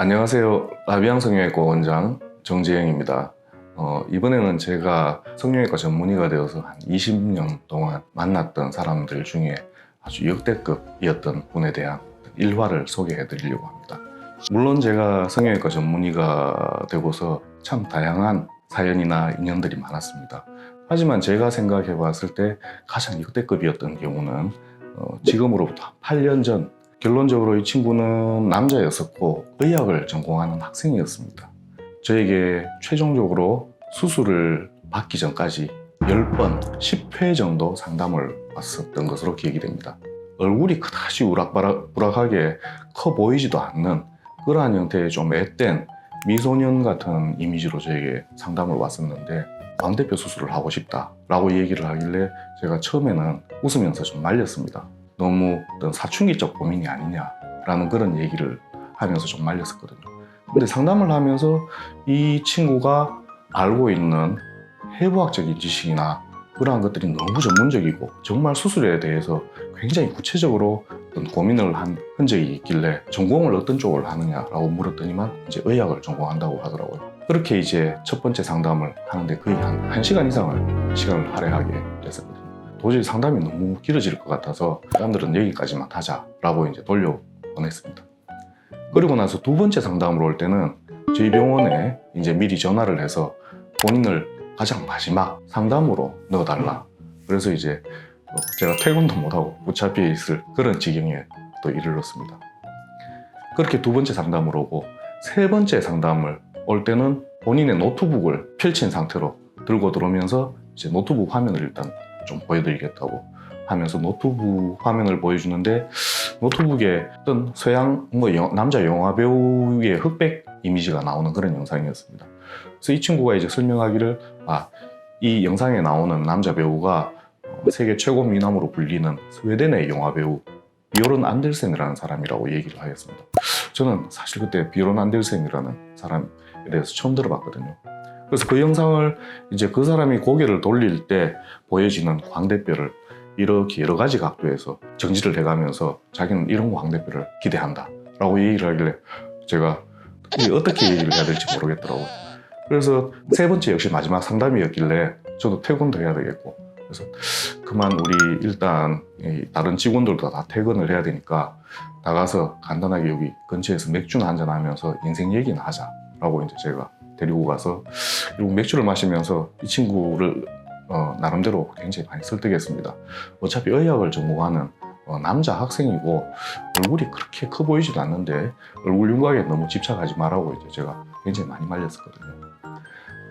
안녕하세요. 라비앙 성형외과 원장 정재영입니다. 어, 이번에는 제가 성형외과 전문의가 되어서 한 20년 동안 만났던 사람들 중에 아주 역대급이었던 분에 대한 일화를 소개해 드리려고 합니다. 물론 제가 성형외과 전문의가 되고서 참 다양한 사연이나 인연들이 많았습니다. 하지만 제가 생각해 봤을 때 가장 역대급이었던 경우는 어, 지금으로부터 8년 전 결론적으로 이 친구는 남자였었고 의학을 전공하는 학생이었습니다. 저에게 최종적으로 수술을 받기 전까지 10번, 10회 정도 상담을 왔었던 것으로 기억이 됩니다. 얼굴이 그다지 우락부락하게 커 보이지도 않는 그러한 형태의 좀 앳된 미소년 같은 이미지로 저에게 상담을 왔었는데 광대뼈 수술을 하고 싶다라고 얘기를 하길래 제가 처음에는 웃으면서 좀 말렸습니다. 너무 어떤 사춘기적 고민이 아니냐라는 그런 얘기를 하면서 좀 말렸었거든요. 근데 상담을 하면서 이 친구가 알고 있는 해부학적인 지식이나 그러한 것들이 너무 전문적이고 정말 수술에 대해서 굉장히 구체적으로 어떤 고민을 한 흔적이 있길래 전공을 어떤 쪽을 하느냐라고 물었더니만 이제 의학을 전공한다고 하더라고요. 그렇게 이제 첫 번째 상담을 하는데 거의 한 1시간 이상을 시간을 할애하게 됐었거든요. 도저히 상담이 너무 길어질 것 같아서 오늘은 여기까지만 하자라고 이제 돌려 보냈습니다. 그리고 나서 두 번째 상담으로 올 때는 저희 병원에 이제 미리 전화를 해서 본인을 가장 마지막 상담으로 넣어달라. 그래서 이제 뭐 제가 퇴근도 못하고 붙잡혀 있을 그런 지경에 또 이르렀습니다. 그렇게 두 번째 상담으로 오고 세 번째 상담을 올 때는 본인의 노트북을 펼친 상태로 들고 들어오면서 이제 노트북 화면을 일단 좀 보여드리겠다고 하면서 노트북 화면을 보여주는데 노트북에 어떤 서양 뭐 영- 남자 영화 배우의 흑백 이미지가 나오는 그런 영상이었습니다. 그래서 이 친구가 이제 설명하기를 아 이 영상에 나오는 남자 배우가 어, 세계 최고 미남으로 불리는 스웨덴의 영화 배우 비오른 안델센이라는 사람이라고 얘기를 하였습니다. 저는 사실 그때 비오른 안델센이라는 사람에 대해서 처음 들어봤거든요. 그래서 그 영상을 이제 그 사람이 고개를 돌릴 때 보여지는 광대뼈를 이렇게 여러 가지 각도에서 정지를 해가면서 자기는 이런 광대뼈를 기대한다 라고 얘기를 하길래 제가 어떻게 얘기를 해야 될지 모르겠더라고요. 그래서 세 번째 역시 마지막 상담이었길래 저도 퇴근도 해야 되겠고 그래서 그만 우리 일단 이 다른 직원들도 다 퇴근을 해야 되니까 나가서 간단하게 여기 근처에서 맥주나 한잔 하면서 인생 얘기나 하자 라고 이제 제가 데리고 가서 그리고 맥주를 마시면서 이 친구를 어, 나름대로 굉장히 많이 설득했습니다. 어차피 의학을 전공하는 어, 남자 학생이고 얼굴이 그렇게 커 보이지도 않는데 얼굴 윤곽에 너무 집착하지 말라고 이제 제가 굉장히 많이 말렸었거든요.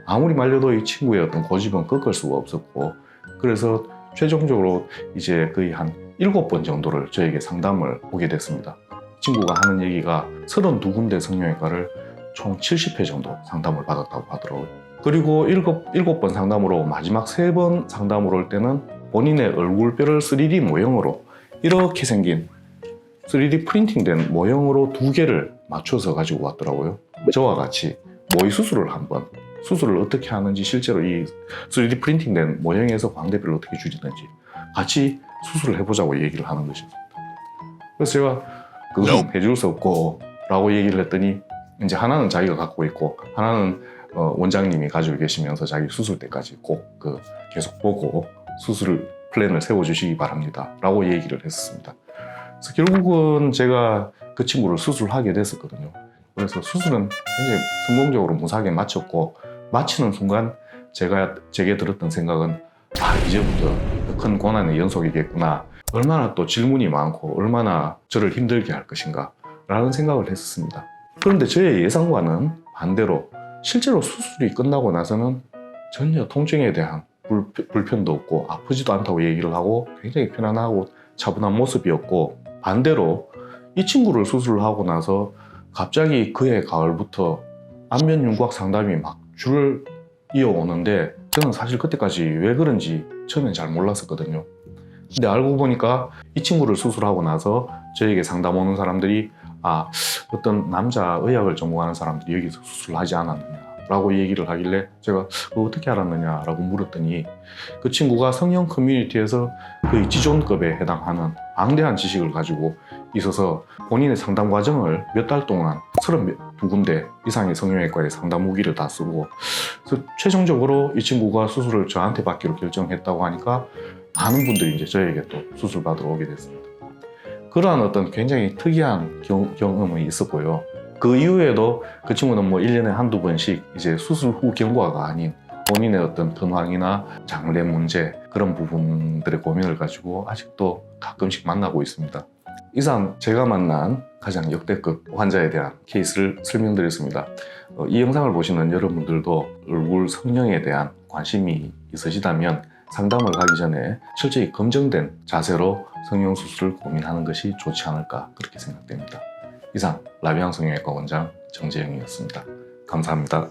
아무리 말려도 이 친구의 어떤 고집은 꺾을 수가 없었고 그래서 최종적으로 이제 거의 한 일곱 번 정도를 저에게 상담을 오게 됐습니다. 친구가 하는 얘기가 32군데 성형외과를 총 70회 정도 상담을 받았다고 하더라고요. 그리고 일곱, 일곱 번 상담으로 마지막 세 번 상담으로 올 때는 본인의 얼굴뼈를 3D 모형으로 이렇게 생긴 3D 프린팅된 모형으로 두 개를 맞춰서 가지고 왔더라고요. 저와 같이 모의 수술을 한번 수술을 어떻게 하는지 실제로 이 3D 프린팅된 모형에서 광대뼈를 어떻게 줄이는지 같이 수술을 해보자고 얘기를 하는 것입니다. 그래서 제가 그건 해줄 수 없고 라고 얘기를 했더니 이제 하나는 자기가 갖고 있고 하나는 어, 원장님이 가지고 계시면서 자기 수술 때까지 꼭 그 계속 보고 수술 플랜을 세워주시기 바랍니다. 라고 얘기를 했습니다. 그래서 결국은 제가 그 친구를 수술하게 됐었거든요. 그래서 수술은 굉장히 성공적으로 무사하게 마쳤고 마치는 순간 제가 제게 들었던 생각은 아 이제부터 큰 고난의 연속이겠구나. 얼마나 또 질문이 많고 얼마나 저를 힘들게 할 것인가 라는 생각을 했었습니다. 그런데 저의 예상과는 반대로 실제로 수술이 끝나고 나서는 전혀 통증에 대한 불, 불편도 없고 아프지도 않다고 얘기를 하고 굉장히 편안하고 차분한 모습이었고 반대로 이 친구를 수술을 하고 나서 갑자기 그해 가을부터 안면 윤곽 상담이 막 줄을 이어오는데 저는 사실 그때까지 왜 그런지 처음엔 잘 몰랐었거든요. 근데 알고 보니까 이 친구를 수술하고 나서 저에게 상담 오는 사람들이 아 어떤 남자 의학을 전공하는 사람들이 여기서 수술을 하지 않았느냐라고 얘기를 하길래 제가 어떻게 알았느냐라고 물었더니 그 친구가 성형 커뮤니티에서 거의 지존급에 해당하는 방대한 지식을 가지고 있어서 본인의 상담 과정을 몇 달 동안 32군데 이상의 성형외과의 상담 후기를 다 쓰고 그래서 최종적으로 이 친구가 수술을 저한테 받기로 결정했다고 하니까 많은 분들이 이제 저에게 또 수술 받으러 오게 됐습니다. 그러한 어떤 굉장히 특이한 경, 경험이 있었고요. 그 이후에도 그 친구는 뭐 1년에 한두 번씩 이제 수술 후 경과가 아닌 본인의 어떤 근황이나 장래 문제 그런 부분들의 고민을 가지고 아직도 가끔씩 만나고 있습니다. 이상 제가 만난 가장 역대급 환자에 대한 케이스를 설명드렸습니다. 어, 이 영상을 보시는 여러분들도 얼굴 성형에 대한 관심이 있으시다면 상담을 하기 전에 철저히 검증된 자세로 성형수술을 고민하는 것이 좋지 않을까 그렇게 생각됩니다. 이상 라비앙 성형외과 원장 정재영이었습니다. 감사합니다.